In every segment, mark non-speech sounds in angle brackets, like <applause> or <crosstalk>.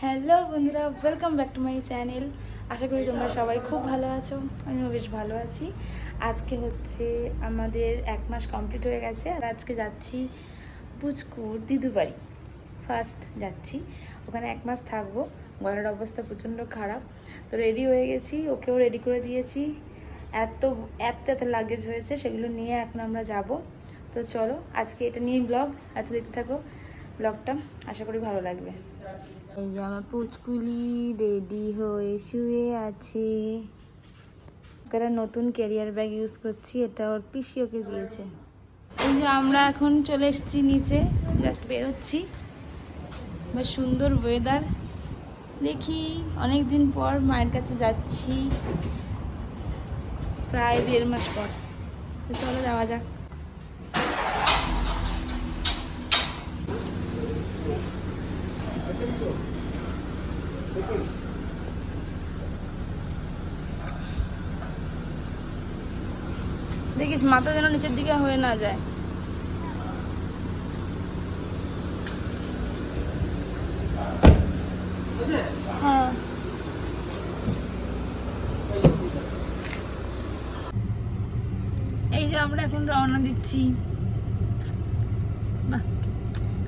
Hello বন্ধুরা welcome back to my channel আশা করি তোমরা সবাই খুব ভালো আছো আমিও বেশ ভালো আছি। আজকে হচ্ছে আমাদের এক মাস কমপ্লিট হয়ে গেছে আর আজকে যাচ্ছি পুচকুর দিদু বাড়ি। ফার্স্ট যাচ্ছি ওখানে এক মাস থাকব গলার অবস্থা প্রচণ্ড খারাপ। তো রেডি হয়ে গেছি ওকেও রেডি করে দিয়েছি। এত এত এত লাগেজ হয়েছে সেগুলো নিয়ে এখন আমরা যাব। তো চলো আজকে এটা নিয়ে ব্লগ আজকে দেখতে থাকো ব্লগটা আশা করি ভালো লাগবে। এই যে আমার পুচকুলি রেডি হয়ে শুয়ে আছে। আজকাল নতুন ক্যারিয়ার ব্যাগ ইউজ করছি, এটা ওর পিসি ওকে দিয়েছে। এই যে আমরা এখন চলে এসেছি নিচে জাস্ট বেরোচ্ছি। বেশ সুন্দর ওয়েদার দেখি অনেক দিন পর মায়ের কাছে যাচ্ছি। প্রায় দেড় মাস পর। চলো যাওয়া যাক। দেখিস, মাথা যেন নিচের দিকে হয়ে না যায়। হ্যাঁ। এই যে আমরা এখন রওনা দিচ্ছি।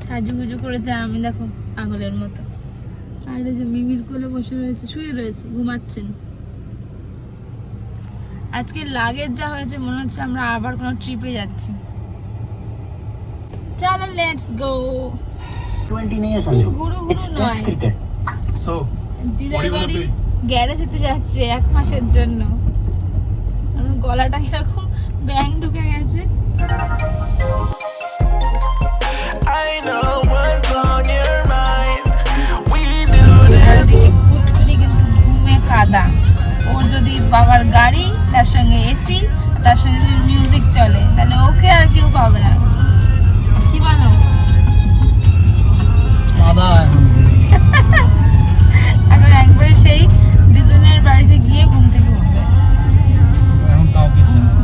সাজুগুজু করেছে আমি দেখো, পাগলের মতো। আর যে মিমির কোলে বসে রয়েছে, শুয়ে রয়েছে, ঘুমাচ্ছেন। আজকে লাগেজ যা হয়েছে মনে হচ্ছে আমরা আবার কোনো ট্রিপে যাচ্ছি। চলো লেটস গো দিদার বাড়ি গ্যারেজ হতে যাচ্ছে এক মাসের জন্য। গলাটা এরকম ব্যাং ঢুকে গেছে। কাদা। ওর যদি বাবার গাড়ি তার সঙ্গে এসি তার সঙ্গে মিউজিক চলে তাহলে ওকে আর কেউ পাবে না। কি বলো? <laughs> এখন একবারে সেই দিদুনের বাড়িতে গিয়ে ঘুম থেকে উঠবে। কাউকে চেনে না।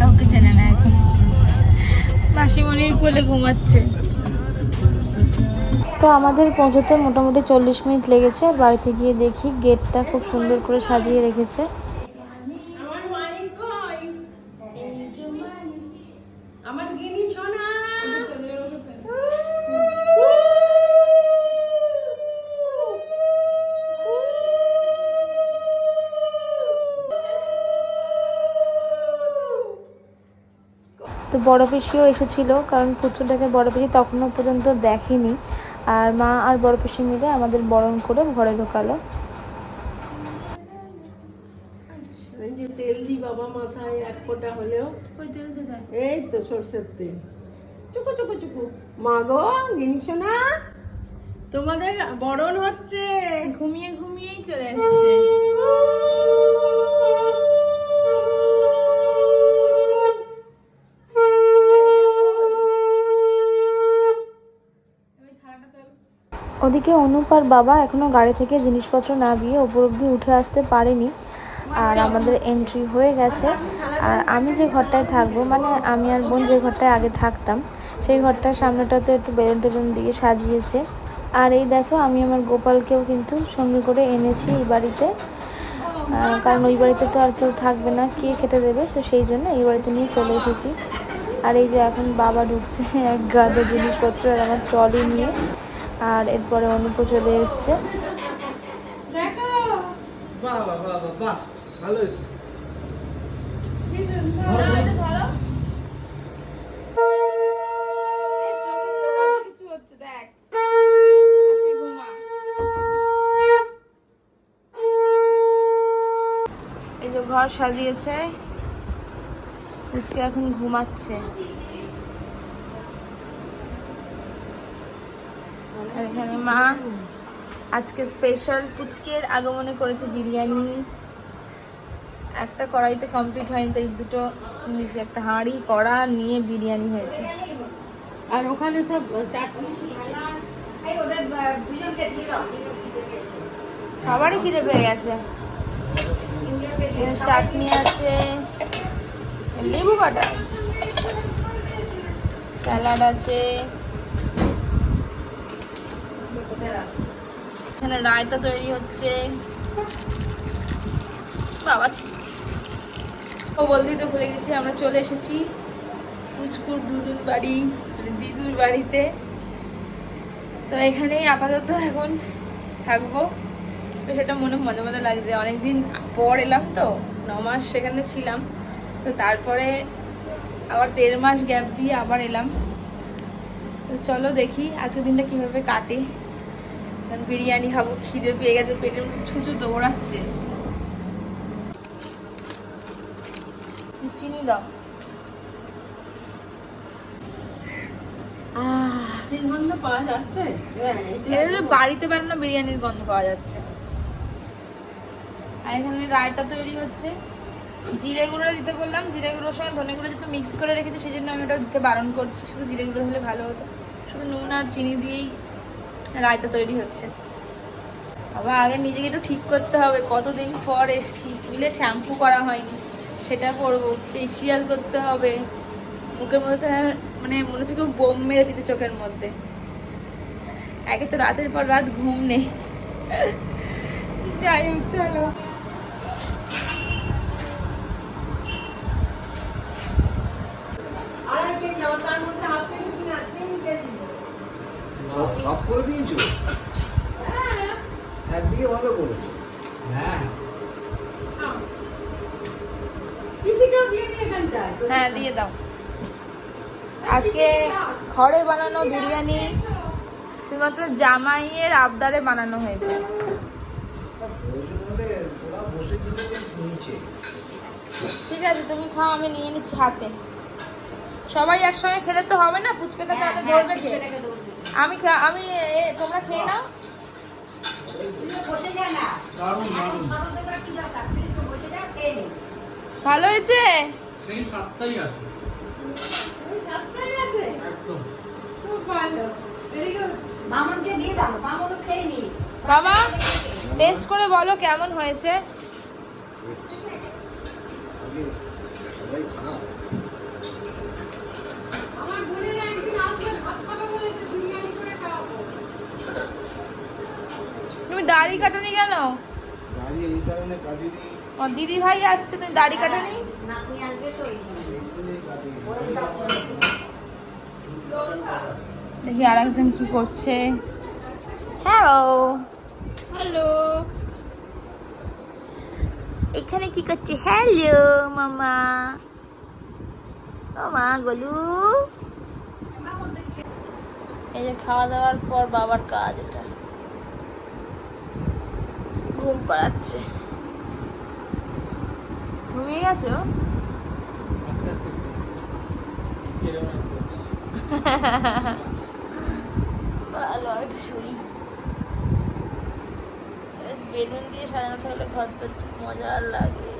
কাউকে চেনে না এখন। মাসিমণির কোলে ঘুমাচ্ছে। তো আমাদের পৌঁছতে মোটামুটি চল্লিশ মিনিট লেগেছে। আর বাড়িতে গিয়ে দেখি গেটটা খুব সুন্দর করে সাজিয়ে রেখেছে। আমার গিনি সোনা। তো বড় পিসিও এসেছিল, কারণ পুচুটাকে বড় পিসি তখনও পর্যন্ত দেখেনি। আর মা আর বড় পিসি মিলে আমাদের বরণ করে ঘরে ঢোকালো। তেল দি বাবা মাথায় এক ফোঁটা হলেও। ওই তেল কোথায় এই তো সর্ষের তেল। চুকু চুকু চুকু মা গো গিনি সোনা তোমাদের বরণ হচ্ছে। ঘুমিয়ে ঘুমিয়েই চলে এসেছে ওদিকে অনুপ আর বাবা এখনও গাড়ি থেকে জিনিসপত্র নামিয়ে ওপর অব্দি উঠে আসতে পারেনি। আর আমাদের এন্ট্রি হয়ে গেছে। আর আমি যে ঘরটায় থাকব মানে আমি আর বোন যে ঘরটায় আগে থাকতাম সেই ঘরটার সামনেটা তো একটু বেলুন টেলুন দিয়ে সাজিয়েছে। আর এই দেখো আমি আমার গোপালকেও কিন্তু সঙ্গে করে এনেছি এই বাড়িতে। কারণ ওই বাড়িতে তো আর কেউ থাকবে না কে খেতে দেবে? তো সেই জন্য এই বাড়িতে নিয়ে চলে এসেছি। আর এই যে এখন বাবা ঢুকছে <laughs> এক গাদা জিনিসপত্র আর আমার ট্রলি নিয়ে। আর এরপরে অনুপ চলে এসছে। বাহ বাহ বাহ বাহ বাহ। ভালো হয়েছে। এই যে ঘর সাজিয়েছে আজকে এখন ঘুমাচ্ছে। এখানে মা আজকে স্পেশাল পুচকের আগমনে করেছে বিরিয়ানি। একটা কড়াইতে কমপ্লিট হয়নি তাই দুটো জিনিস একটা হাঁড়ি কড়া নিয়ে বিরিয়ানি হয়েছে। আর ওখানে সব চাটনি? সবারই খিদে পেয়ে গেছে। চাটনি আছে লেবু কাটা? স্যালাড আছে। এখানে রায়তা তৈরি হচ্ছে। বাবা। ও বলতেই তো ভুলে গেছি, আমরা চলে এসেছি পুচকুর দুদুর বাড়ি মানে দিদুর বাড়িতে। তো এখানেই আপাতত এখন থাকব। তো সেটা মনে মজা মজা লাগছে। অনেকদিন পর এলাম তো ন মাস সেখানে ছিলাম। তো তারপরে আবার দেড় মাস গ্যাপ দিয়ে আবার এলাম। তো চলো দেখি আজকের দিনটা কীভাবে কাটে। কারণ বিরিয়ানি খাব, খিদে পেয়ে গেছে, পেটের মধ্যে ছুঁচু দৌড়াচ্ছে। চিনি দাও। গন্ধ পাওয়া যাচ্ছে বাড়িতে বানানো বিরিয়ানির গন্ধ পাওয়া যাচ্ছে। আর এখানে রায়তা তৈরি হচ্ছে। জিরে গুঁড়ো দিতে বললাম জিরে গুঁড়োর সঙ্গে ধনে গুঁড়ো যেহেতু মিক্স করে রেখেছি সেই জন্য আমি ওটা দিতে বারণ করছি। শুধু জিরে গুঁড়ো হলে ভালো হতো। শুধু নুন আর চিনি দিয়েই রায়তা তৈরি হচ্ছে। আবার আগে নিজেকে একটু ঠিক করতে হবে। কতদিন পর এসছি? চুলে শ্যাম্পু করা হয়নি। সেটা করব। ফেসিয়াল করতে হবে। মুখের মধ্যে তো আর মানে মনে হচ্ছে কেউ বোম মেরে দিতে চোখের মধ্যে। একে তো রাতের পর রাত ঘুম নেই। যাই হোক চলো। সব সব করে দিয়েছ? হ্যাঁ। একদিকে ভালো করেছ। হ্যাঁ। হ্যাঁ দিয়ে দাও। আজকে ঘরে বানানো বিরিয়ানি শুধুমাত্র জামাইয়ের আবদারে বানানো হয়েছে। বসে ঠিক আছে তুমি খাও আমি নিয়ে নিচ্ছি হাতে। সবাই একসঙ্গে খেলে তো হবে না ফুচকাটা তাহলে ধরবে কে? আমি খা- আমি এ- তোমরা খেয়ে নাও। দারুণ দারুণ। ভালো হয়েছে? সেই সাতটাই আছে। ওই সাতটাই আছে? একদম। খুব ভালো। ভেরি গুড মামনকে দিয়ে দাও। মামনও খেয়ে নি। বাবা টেস্ট করে বলো কেমন হয়েছে? তুমি দাড়ি কাটনি কেন? দাঁড়িয়ে এই কারণে কাজুরি দিদি ভাই আসছে তুমি দাড়ি কাটনি। দেখি আর একজন কি করছে। হ্যালো হ্যালো এখানে কি করছে? হ্যালো মামা। ও মা গলু। এই যে খাওয়া দাওয়ার পর বাবার কাজ এটা। ঘুম পাড়াচ্ছে। ঘুমিয়ে গেছো? আস্তে আস্তে ভালো একটু শুই। বেলুন দিয়ে সাজানো থাকলে ঘর তো একটু মজা লাগে।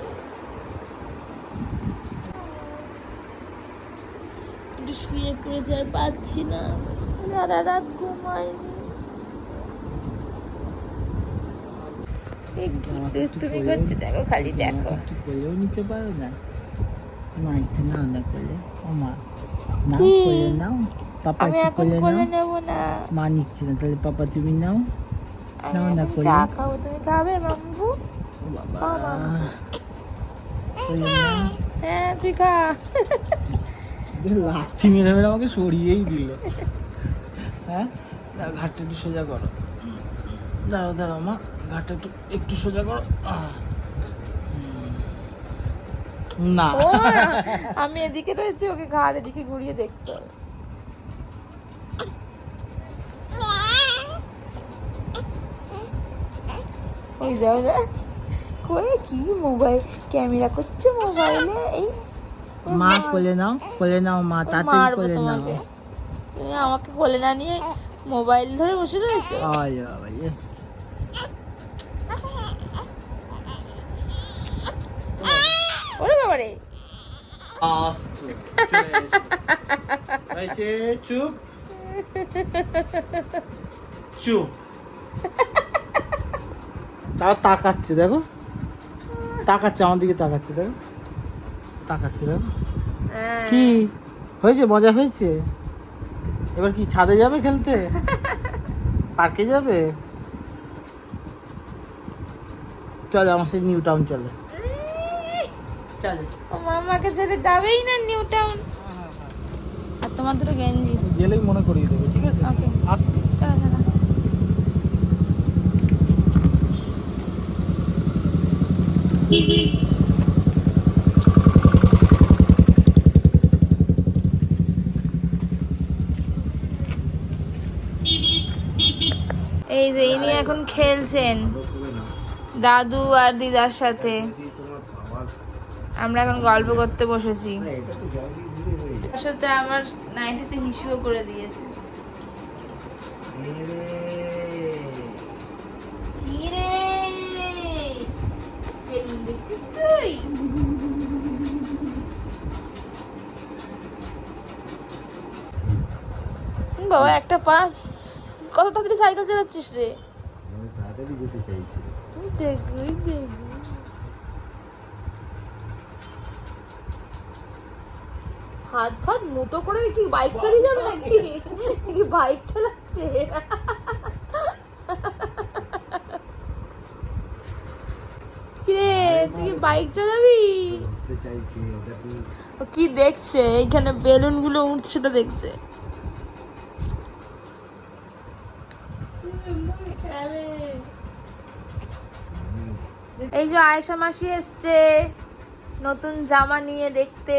একটু শুয়ে পড়েছে আর পাচ্ছি না। সারা রাত ঘুমাইনি এ কি দুষ্টুমি করছে? দেখো খালি দেখো। একটু কোলেও নিতে পারো না। মা একটু নাও না কোলে ও মা নাও কোলে নাও পাপা একটু কোলে কোলে নাও। নেব না। মা নিচ্ছে না তাহলে পাপা তুমি নাও। নাও না কোলে। চা খাব তুমি খাবে বাবা। হ্যাঁ তুই খা। লাথি মেরে মেরে আমাকে সরিয়েই দিল। হ্যাঁ? ঘাটটা একটু সোজা করো। দাঁড়াও দাঁড়াও মা। ঘাটটা একটু একটু সোজা করো। না। আমি এদিকে রয়েছি ওকে ঘাড় এদিকে ঘুরিয়ে দেখতে হবে। ওই যাও যা কই কি মোবাইল? ক্যামেরা করছ মোবাইলে? এই মা কোলে নাও কোলে নাও মা তাড়াতাড়ি কোলে নাও। তুমি আমাকে কোলে না নিয়ে মোবাইল ধরে বসে রয়েছে? আয় বাবা হয়েছে চুপ। চুপ। তাও তাকাচ্ছে দেখো। তাকাচ্ছে আমার দিকে তাকাচ্ছে দেখো। তাকাচ্ছে দেখো। হ্যাঁ। কি? হয়েছে? মজা হয়েছে? এবার কি ছাদে যাবে খেলতে? পার্কে যাবে? চল আমার সেই নিউ টাউন চলে। চল। মামাকে ছেড়ে যাবেই না নিউ টাউন। আর তোমার দুটো গেঞ্জি। গেলেই মনে করিয়ে দেবে ঠিক আছে? Okay. আসছি। টাটা। এই যে ইনি এখন খেলছেন। দাদু আর দিদার সাথে। আমরা এখন গল্প করতে বসেছি। সাথে আমার নাইটিতে হিসুও করে দিয়েছে। দেখছিস তুই? বাবা একটা পাঁচ কত তাড়াতাড়ি সাইকেল চালাচ্ছিস রে? আমি তাড়াতাড়ি যেতে চাইছি। দেখ ওই দেখ। হাত ফাত মোটো করে কি বাইক চালিয়ে যাবে নাকি? কি বাইক চালাচ্ছে? কিরে তুই কি বাইক চালাবি? কি দেখছে? এইখানে বেলুনগুলো উঠছে সেটা দেখছে। এই যে আয়েশা মাসি এসছে নতুন জামা নিয়ে দেখতে।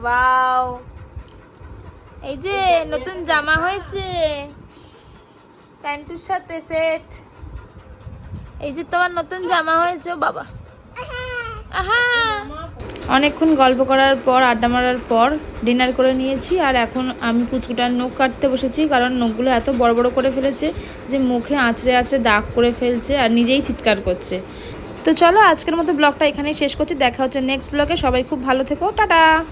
ওয়াও। এই যে নতুন জামা হয়েছে। প্যান্টুর সাথে সেট। এই যে তোমার নতুন জামা হয়েছে বাবা। আহা। অনেকক্ষণ গল্প করার পর আড্ডা মারার পর ডিনার করে নিয়েছি আর এখন আমি পুচকুটার নখ কাটতে বসেছি কারণ নখগুলো এত বড় বড় করে ফেলেছে যে মুখে আঁচড়ে আঁচড়ে দাগ করে ফেলছে আর নিজেই চিৎকার করছে। তো চলো আজকের মতো ব্লগটা এখানেই শেষ করছি। দেখা হচ্ছে নেক্সট ব্লগে। সবাই খুব ভালো থেকো। টাটা!